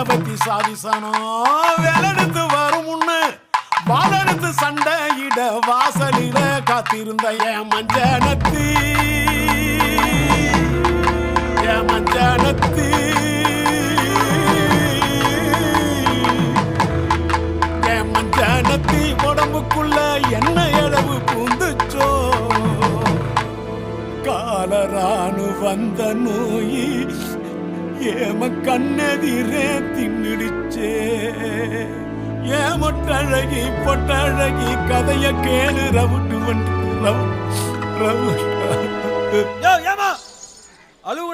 மண்டபத்தி சாதிசனோ வேலெடுத்து வரும் முன்னு. வாழெடுத்து சண்டையிட வாசலில காத்திருந்த என் மஞ்சனத்தி. என் மஞ்சனத்தி. என் மஞ்சனத்தி உடம்புக்குள்ள என்ன அளவு பூந்துச்சோ. காலரானு வந்த நோயி ஏம கண்ணெதிரே தின்னுடுச்சே ஏமொட்டழகி பொட்டழகி கதைய கேளு ரவுட்டு வந்து ரவு ரவு. யோ ஏமா! அழுவ